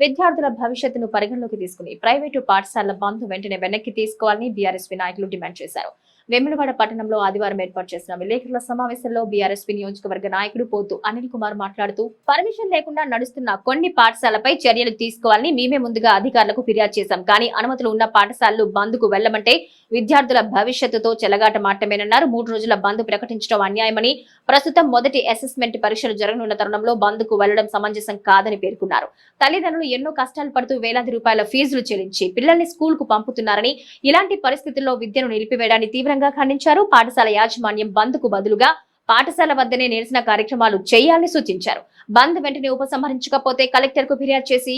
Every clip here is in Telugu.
విద్యార్థుల భవిష్యత్తును పరిగణలోకి తీసుకుని ప్రైవేటు పాఠశాలల బంద్ వెంటనే వెనక్కి తీసుకోవాలని బీఆర్ఎస్ నాయకులు డిమాండ్ చేశారు. వేములవాడ పట్టణంలో ఆదివారం ఏర్పాటు చేసిన విలేకరుల సమావేశంలో బీఆర్ఎస్పీ నియోజకవర్గ నాయకుడు పోతు అనిల్ కుమార్ మాట్లాడుతూ పర్మిషన్ లేకుండా నడుస్తున్న కొన్ని పాఠశాలపై చర్యలు తీసుకోవాలని మేమే ముందుగా అధికారులకు ఫిర్యాదు చేశాం. కానీ అనుమతులు ఉన్న పాఠశాలలు బంద్కు వెళ్ళమంటే విద్యార్థుల భవిష్యత్తుతో చెలగాట మాటమేనన్నారు. మూడు రోజుల బంద్ ప్రకటించడం అన్యాయమని ప్రస్తుతం మొదటి అసెస్మెంట్ పరీక్షలు జరగనున్న తరుణంలో బంద్కు వెళ్ళడం సమంజసం కాదని పేర్కొన్నారు. తల్లిదండ్రులు ఎన్నో కష్టాలు పడుతూ వేలాది రూపాయల ఫీజులు చెల్లించి పిల్లల్ని స్కూల్కు పంపుతున్నారని ఇలాంటి పరిస్థితుల్లో విద్యను నిలిపివేయడాన్ని తీవ్రంగా ఖండించారు. పాఠశాల యాజమాన్యం బంద్కు బదులుగా పాఠశాల వద్దనే నిరసన కార్యక్రమాలు చేయాలని సూచించారు. బంద్ వెంటనే ఉపసంహరించకపోతే కలెక్టర్కు ఫిర్యాదు చేసి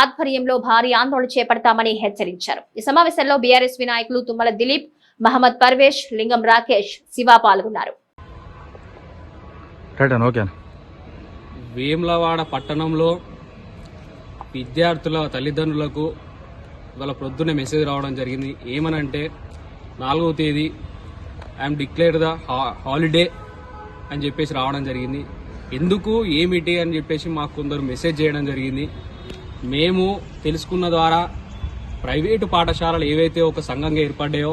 ఆధ్వర్యంలో భారీ ఆందోళన చేపడతామని హెచ్చరించారు. ఈ సమావేశంలో బీఆర్ఎస్ నాయకులు తుమ్మల దిలీప్ మహమ్మద్ పర్వేష్ లింగం రాకేష్ శివ పాల్గొన్నారు. వేములవాడ పట్టణంలో విద్యార్థుల తల్లిదండ్రులకు వాళ్ళ ప్రొద్దున మెసేజ్ రావడం జరిగింది. ఏమనంటే నాలుగవ తేదీ ఐఎమ్ డిక్లేర్ ద హాలిడే అని చెప్పేసి రావడం జరిగింది. ఎందుకు ఏమిటి అని చెప్పేసి మాకు కొందరు మెసేజ్ చేయడం జరిగింది. మేము తెలుసుకున్న ద్వారా ప్రైవేటు పాఠశాలలు ఏవైతే ఒక సంఘంగా ఏర్పడ్డాయో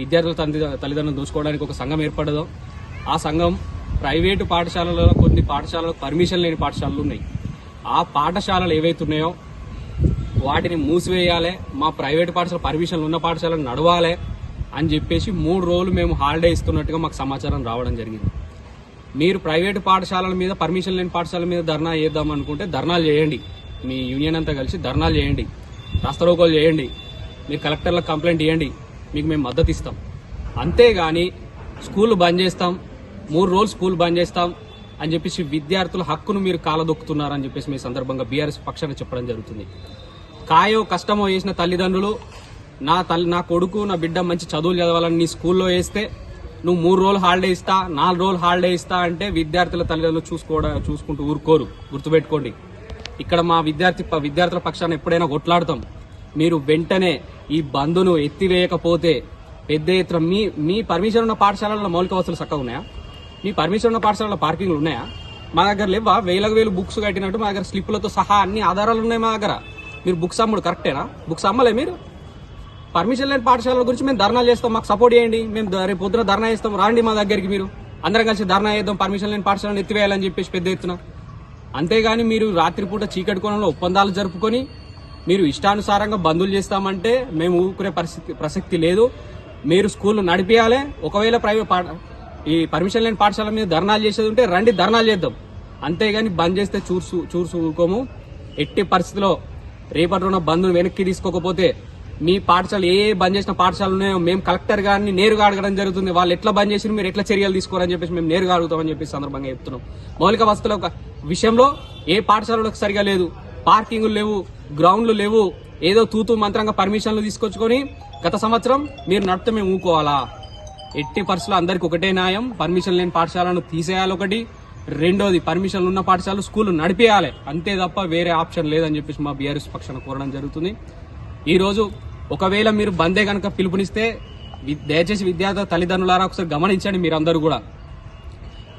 విద్యార్థుల తండ్రి తల్లిదండ్రులు దోచుకోవడానికి ఒక సంఘం ఏర్పడదో ఆ సంఘం ప్రైవేటు పాఠశాలలో కొన్ని పాఠశాలలో పర్మిషన్ లేని పాఠశాలలు ఉన్నాయి. ఆ పాఠశాలలు ఏవైతే ఉన్నాయో వాటిని మూసివేయాలి మా ప్రైవేట్ పాఠశాల పర్మిషన్లు ఉన్న పాఠశాలను నడవాలి అని చెప్పేసి మూడు రోజులు మేము హాలిడే ఇస్తున్నట్టుగా మాకు సమాచారం రావడం జరిగింది. మీరు ప్రైవేటు పాఠశాలల మీద పర్మిషన్ లేని పాఠశాల మీద ధర్నా చేద్దాం అనుకుంటే ధర్నాలు చేయండి. మీ యూనియన్ అంతా కలిసి ధర్నాలు చేయండి. రాస్తరోకోలు చేయండి. మీరు కలెక్టర్లకు కంప్లైంట్ ఇవ్వండి మీకు మేము మద్దతు ఇస్తాం. అంతేగాని స్కూల్ బంద్ చేస్తాం. మూడు రోజులు స్కూల్ బంద్ చేస్తాం అని చెప్పేసి విద్యార్థుల హక్కును మీరు కాలదొక్కుతున్నారని చెప్పేసి మీ సందర్భంగా బీఆర్ఎస్ పక్షాన చెప్పడం జరుగుతుంది. కాయో కష్టమో చేసిన తల్లిదండ్రులు నా తల్లి నా కొడుకు నా బిడ్డ మంచి చదువులు చదవాలని నీ స్కూల్లో వేస్తే నువ్వు మూడు రోజులు హాలిడే ఇస్తా నాలుగు రోజులు హాలిడే ఇస్తా అంటే విద్యార్థుల తల్లిదండ్రులు చూసుకోవడం చూసుకుంటూ ఊరుకోరు. గుర్తుపెట్టుకోండి. ఇక్కడ మా విద్యార్థి విద్యార్థుల పక్షాన ఎప్పుడైనా కొట్లాడతాం. మీరు వెంటనే ఈ బంధును ఎత్తివేయకపోతే పెద్ద ఎత్తున మీ మీ పర్మిషన్ ఉన్న పాఠశాలలో మౌలిక వసతులు చక్కగా ఉన్నాయా? మీ పర్మిషన్ ఉన్న పాఠశాలలో పార్కింగ్లు ఉన్నాయా? మా దగ్గర లేవా? వేలకు వేలు బుక్స్ కట్టినట్టు మా దగ్గర స్లిప్లతో సహా అన్ని ఆధారాలు ఉన్నాయి మా దగ్గర. మీరు బుక్స్ అమ్ముడు కరెక్టేనా బుక్స్ అమ్మలే మీరు? పర్మిషన్ లేని పాఠశాలల గురించి మేము ధర్నాలు చేస్తాం. మాకు సపోర్ట్ చేయండి. మేము రేపు పొద్దున ధర్నా చేస్తాం. రాండి మా దగ్గరికి మీరు. అందరం కలిసి ధర్నా చేద్దాం. పర్మిషన్ లేని పాఠశాలను ఎత్తివేయాలని చెప్పేసి పెద్ద ఎత్తున. అంతేగాని మీరు రాత్రిపూట చీకటి కోణంలో ఒప్పందాలు జరుపుకొని మీరు ఇష్టానుసారంగా బంధువులు చేస్తామంటే మేము ఊరుకునే పరిస్థితి ప్రసక్తి లేదు. మీరు స్కూల్ నడిపించాలి ఒకవేళ ప్రైవేట్ పాఠ ఈ పర్మిషన్ లేని పాఠశాల మీద ధర్నాలు చేసేది ఉంటే రండి ధర్నాలు చేద్దాం. అంతేగాని బంద్ చేస్తే చూసు చూసుకోము ఎట్టి పరిస్థితిలో రేపటి ఉన్న బంధువులు వెనక్కి తీసుకోకపోతే మీ పాఠశాల ఏ బంద్ చేసిన పాఠశాల ఉన్నాయో మేము కలెక్టర్ గారిని నేరుగా అడగడం జరుగుతుంది. వాళ్ళు ఎట్లా బంద్ చేసి మీరు ఎట్లా చర్యలు తీసుకోరని చెప్పేసి మేము నేరుగా అడుగుతామని చెప్పేసి సందర్భంగా చెప్తున్నాం. మౌలిక వసతుల ఒక విషయంలో ఏ పాఠశాలలకు సరిగా లేదు. పార్కింగ్లు లేవు గ్రౌండ్లు లేవు. ఏదో తూతూ మంత్రంగా పర్మిషన్లు తీసుకొచ్చుకొని గత సంవత్సరం మీరు నడితే మేము ఊకోవాలా? ఎట్టి పరిస్థితుల్లో అందరికి ఒకటే న్యాయం. పర్మిషన్ లేని పాఠశాలను తీసేయాలి ఒకటి. రెండోది పర్మిషన్లు ఉన్న పాఠశాలలు స్కూల్ నడిపేయాలి. అంతే తప్ప వేరే ఆప్షన్ లేదని చెప్పేసి మా బీఆర్ఎస్ పక్షాన కోరడం జరుగుతుంది. ఈరోజు ఒకవేళ మీరు బందే కనుక పిలుపునిస్తే దయచేసి విద్యార్థుల తల్లిదండ్రులారా ఒకసారి గమనించండి మీరందరూ కూడా.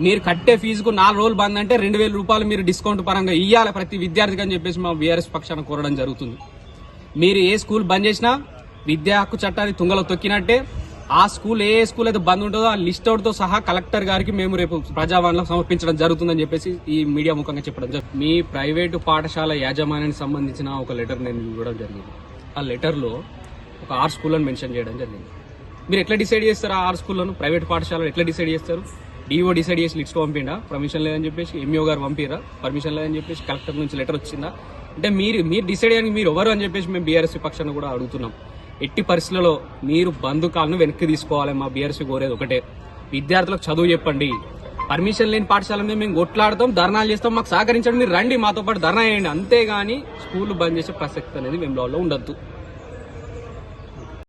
మీరు కట్టే ఫీజుకు నాలుగు రోజులు బంద్ అంటే రెండు వేల రూపాయలు మీరు డిస్కౌంట్ పరంగా ఇవ్వాలి ప్రతి విద్యార్థికి అని చెప్పేసి మా బీఆర్ఎస్ పక్షాన కోరడం జరుగుతుంది. మీరు ఏ స్కూల్ బంద్ చేసినా విద్యా హక్కు చట్టాన్ని తుంగలో తొక్కినట్టే ఆ స్కూల్ ఏ స్కూల్ అయితే బంద్ ఉంటుందో ఆ లిస్ట్ అవుట్తో సహా కలెక్టర్ గారికి మేము రేపు ప్రజావాణిలో సమర్పించడం జరుగుతుందని చెప్పేసి ఈ మీడియా ముఖంగా చెప్పడం జరుగుతుంది. మీ ప్రైవేటు పాఠశాల యాజమాన్యానికి సంబంధించిన ఒక లెటర్ నేను ఇవ్వడం జరిగింది. ఆ లెటర్లో ఒక ఆరు స్కూల్ని మెన్షన్ చేయడం జరిగింది. మీరు ఎట్లా డిసైడ్ చేస్తారు ఆ ఆరు స్కూళ్ళను ప్రైవేట్ పాఠశాలలో ఎట్లా డిసైడ్ చేస్తారు? డిఓ డిసైడ్ చేసి లిస్ట్ పంపిండా? పర్మిషన్ లేదని చెప్పేసి ఎంఈఓ గారు పంపిరా? పర్మిషన్ లేదని చెప్పేసి కలెక్టర్ నుంచి లెటర్ వచ్చిందా? అంటే మీరు మీరు డిసైడ్ చేయడానికి మీరు ఎవరు అని చెప్పేసి మేము బీఆర్ఎస్సీ పక్షాన్ని కూడా అడుగుతున్నాం. ఎట్టి పరిస్థితులలో మీరు బంధుకాలను వెనక్కి తీసుకోవాలి మా బీఆర్ఎస్సీ కోరేది ఒకటే. విద్యార్థులకు చదువు చెప్పండి. పర్మిషన్ లేని పాఠశాల మీద మేము కొట్లాడతాం ధర్నాలు చేస్తాం మాకు సహకరించండి మీరు రండి మాతో పాటు ధర్నా చేయండి. అంతేగాని స్కూల్ బంద్ చేసే ప్రసక్తి అనేది మేము ఉండద్దు.